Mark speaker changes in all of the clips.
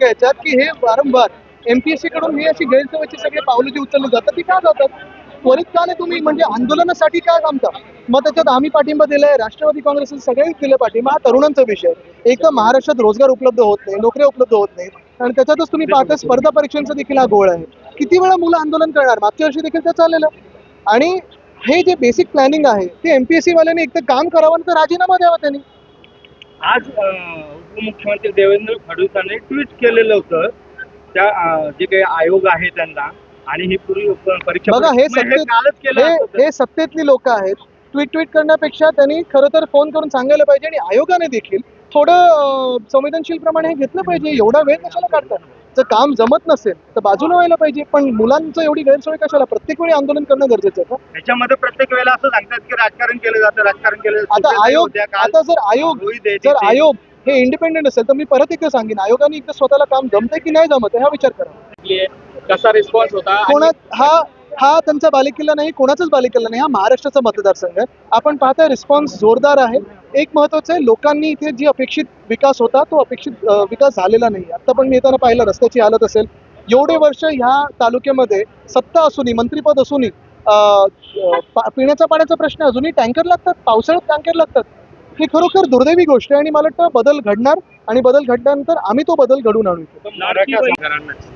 Speaker 1: शक्य याच्यात की हे वारंवार एमपीएससी कडून हे अशी गैरसोयीची सगळे पावलं जी उचलली जातात ती का जातात? त्वरित का नाही तुम्ही म्हणजे आंदोलनासाठी का थांबता? मग त्याच्यात आम्ही पाठिंबा दिलाय राष्ट्रवादी काँग्रेसने सगळेच दिले पाठिंबा हा तरुणांचा विषय. एक तर महाराष्ट्रात रोजगार उपलब्ध होत नाही नोकऱ्या उपलब्ध होत नाही आणि त्याच्यातच तुम्ही पाहता स्पर्धा परीक्षांचा देखील हा गोळ आहे. किती वेळा मुलं आंदोलन करणार? मागच्या वर्षी देखील ते चाललेलं. आणि हे जे बेसिक प्लॅनिंग आहे ते एमपीएससी वाल्याने एक तर काम करावं तर राजीनामा द्यावा त्यांनी.
Speaker 2: आज उपमुख्यमंत्री देवेंद्र फडणवीसांनी ट्विट केलेलं होतं. त्या अं, जे काही आयोग आहे त्यांना आणि ही पूर्वी परीक्षा
Speaker 1: बघा हे
Speaker 2: मग
Speaker 1: सत्तेत
Speaker 2: कालच केलं
Speaker 1: हे
Speaker 2: असतं.
Speaker 1: हे सत्तेतली लोक आहेत. ट्विट ट्विट करण्यापेक्षा त्यांनी खरं तर फोन करून सांगायला पाहिजे आणि आयोगाने देखील थोडं अं, संवेदनशील प्रमाणे हे घेतलं पाहिजे. एवढा वेळ कशाला काढतात? जर काम जमत नसेल तर बाजूला व्हायला पाहिजे. पण मुलांचं एवढी गैरसोय कशाला? प्रत्येक वेळी आंदोलन करणं गरजेचं आहे का?
Speaker 2: त्याच्यामध्ये प्रत्येक वेळेला असं सांगतात की राजकारण केलं जातं राजकारण केलं जातं.
Speaker 1: आता आयोग. आता जर आयोग जर. आयोग हे इंडिपेंडेंट असेल तर मी परत एकदा सांगेन. आयोगाने एकदा स्वतःला काम जमतंय की नाही जमत आहे हा विचार करा.
Speaker 2: कसा रिस्पॉन्स होता?
Speaker 1: कोणा हा हा त्यांचा बालेकिल्ला नाही कोणाचाच बालेकिल्ला नाही हा महाराष्ट्राचा मतदारसंघ आहे. आपण पाहताय रिस्पॉन्स जोरदार आहे. एक महत्वाचं आहे लोकांनी इथे जी अपेक्षित विकास होता तो अपेक्षित विकास झालेला नाही. आता पण मी येताना पाहिलं रस्त्याची हालत असेल. एवढे वर्ष ह्या तालुक्यामध्ये सत्ता असूनही मंत्रीपद असूनही पिण्याच्या पाण्याचा प्रश्न. अजूनही टँकर लागतात पावसाळ्यात टँकर लागतात. ही खरोखर दुर्दैवी गोष्ट आहे आणि मला वाटतं बदल घडणार आणि बदल घडल्यानंतर आम्ही तो बदल घडून आणू.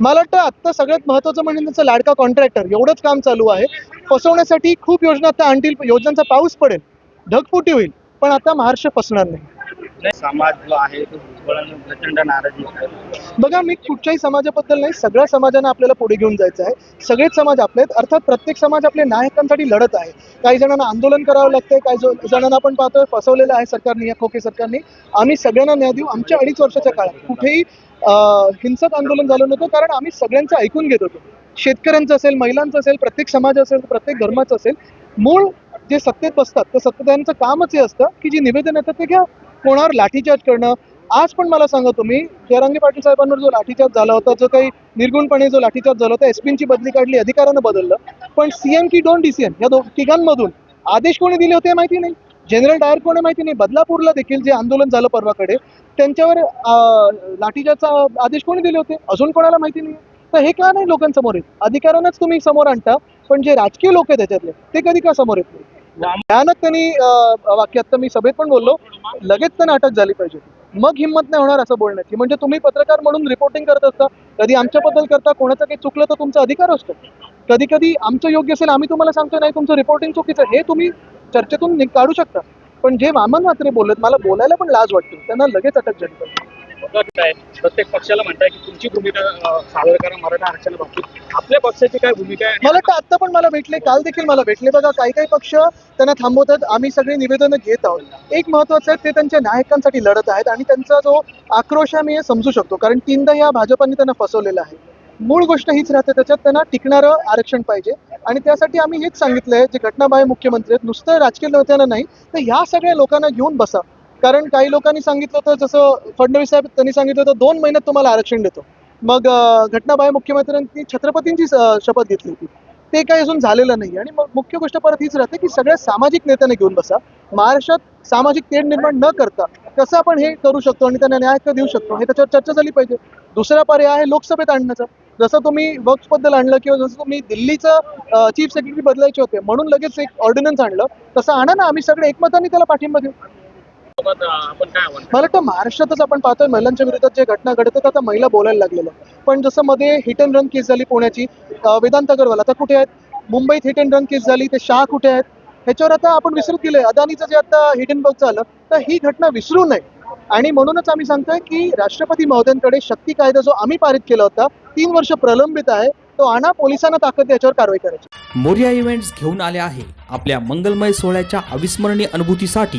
Speaker 1: मला वाटतं आत्ता सगळ्यात महत्त्वाचं म्हणजे त्यांचं लाडका कॉन्ट्रॅक्टर एवढंच काम चालू आहे. फसवण्यासाठी खूप योजना आता आणतील योजनांचा पाऊस पडेल. ढगफुटी होईल. पण आता महाराष्ट्र फसणार नाही.
Speaker 2: समाज जो आहे तो प्रचंड नाराजी.
Speaker 1: बघा मी कुठच्याही समाजाबद्दल नाही सगळ्या समाजांना आपल्याला पुढे घेऊन जायचं आहे सगळेच समाज आपले आहेत. अर्थात प्रत्येक समाज आपल्या न्याय हक्कांसाठी लढत आहे. काही जणांना आंदोलन करावं लागतंय काही जणांना आपण पाहतोय फसवलेलं आहे सरकारने या खोके सरकारने. आम्ही सगळ्यांना न्याय देऊ. आमच्या अडीच वर्षाच्या काळात कुठेही हिंसक आंदोलन झालं नव्हतं कारण आम्ही सगळ्यांचं ऐकून घेत होतो. शेतकऱ्यांचं असेल महिलांचं असेल प्रत्येक समाज असेल प्रत्येक धर्माचं असेल मूळ जे सत्तेत बसतात तर सत्तेधाऱ्यांचं कामच हे असतं की जी निवेदन येतात ते घ्या. कोणावर लाठीचार्ज करणं. आज पण मला सांगा तुम्ही जयरांगे पाटील साहेबांवर जो लाठीचार्ज झाला होता जो काही निर्गुणपणे जो लाठीचार्ज झाला होता एसपींची बदली काढली अधिकाऱ्यानं बदललं. पण सीएम की डोंट डीसीएम या दो तिघांमधून आदेश कोणी दिले होते माहिती नाही. जनरल डायर कोणी माहिती नाही. बदलापूरला देखील जे आंदोलन झालं परवाकडे त्यांच्यावर लाठीचार्जचा आदेश कोणी दिले होते? अजून कोणाला माहिती नाही. तर हे का नाही लोकांसमोर येत? अधिकाऱ्यांनाच तुम्ही समोर आणता पण जे राजकीय लोक आहेत त्याच्यातले ते कधी का समोर येत नाही? भयानक त्यांनी वाक्यात तर मी सभेत पण बोललो लगेच त्यांना अटक झाली पाहिजे. मग हिंमत नाही होणार असं बोलण्याची. म्हणजे तुम्ही पत्रकार म्हणून रिपोर्टिंग करत असता कधी आमच्याबद्दल करता कोणाचं काही चुकलं तर तुमचा अधिकार असतो. कधी कधी आमचं योग्य असेल आम्ही तुम्हाला सांगतो नाही तुमचं रिपोर्टिंग चुकीचं हे तुम्ही चर्चेतून काढू शकता. पण जे वामन मात्रे बोलत मला बोलायला पण लाज वाटते त्यांना लगेच अटक झाली पाहिजे.
Speaker 2: म्हणताय, प्रत्येक पक्षाला म्हणताय की तुमची भूमिका सादर करा मराठा आरक्षण बाबतीत आपल्या पक्षाची काय भूमिका आहे?
Speaker 1: मला वाटतं आत्ता पण मला भेटले काल देखील मला भेटले. बघा काही काही पक्ष त्यांना थांबवतात. आम्ही सगळी निवेदनं घेत आहोत. एक महत्वाचं आहे ते त्यांच्या नायकांसाठी लढत आहेत आणि त्यांचा जो आक्रोश आहे मी हे समजू शकतो. कारण तीनदा या भाजपाने त्यांना फसवलेलं आहे. मूळ गोष्ट हीच राहते त्याच्यात त्यांना टिकणारं आरक्षण पाहिजे. आणि त्यासाठी आम्ही हेच सांगितलंय जे घटनाबाह्य मुख्यमंत्री आहेत नुसतं राजकीय नेत्यांना नाही तर ह्या सगळ्या लोकांना घेऊन बसा. कारण काही लोकांनी सांगितलं होतं जसं फडणवीस साहेब त्यांनी सांगितलं होतं दोन महिन्यात तुम्हाला आरक्षण देतो. मग अं, घटनाबाह्य मुख्यमंत्र्यांनी छत्रपतींची शपथ घेतली होती. ते काही अजून झालेलं नाही आणि मग मुख्य गोष्ट परत हीच राहते की सगळ्या सामाजिक नेत्यांना घेऊन बसा. महाराष्ट्रात सामाजिक तेढ निर्माण न करता कसं आपण हे करू शकतो आणि त्यांना न्याय देऊ शकतो हे त्याच्यावर चर्चा झाली पाहिजे. दुसरा पर्याय आहे लोकसभेत आणण्याचा. जसं तुम्ही वर्क्सबद्दल बद्दल आणलं किंवा जसं तुम्ही दिल्लीचं चीफ सेक्रेटरी बदलायचे होते म्हणून लगेच एक ऑर्डिनन्स आणलं तसं आणा ना आम्ही सगळे एकमताने त्याला पाठिंबा देऊ.
Speaker 2: अं, आपण काय आव्हान
Speaker 1: मला वाटतं महाराष्ट्रातच आपण पाहतोय महिलांच्या विरोधात जे घटना घडतात आता महिला बोलायला लागलेल्या. पण जसं मध्ये हिट अँड रन केस झाली पुण्याची वेदांत अगरवाल आता कुठे आहेत? मुंबईत हिट अँड रन केस झाली ते शाह कुठे आहेत? ह्याच्यावर आता आपण विसरत गेलोय. अदानीचं जे आता हिट अँड बग झालं तर ही घटना विसरू नये. आणि म्हणूनच आम्ही सांगतोय की राष्ट्रपती महोदयांकडे शक्ती कायदा जो आम्ही पारित केला होता तीन वर्ष प्रलंबित आहे तो आणा पोलिसांना ताकद याच्यावर कारवाई करायची.
Speaker 3: मोर्या इव्हेंट्स घेऊन आले आहे. आपल्या मंगलमय सोहळ्याच्या अविस्मरणीय अनुभूतीसाठी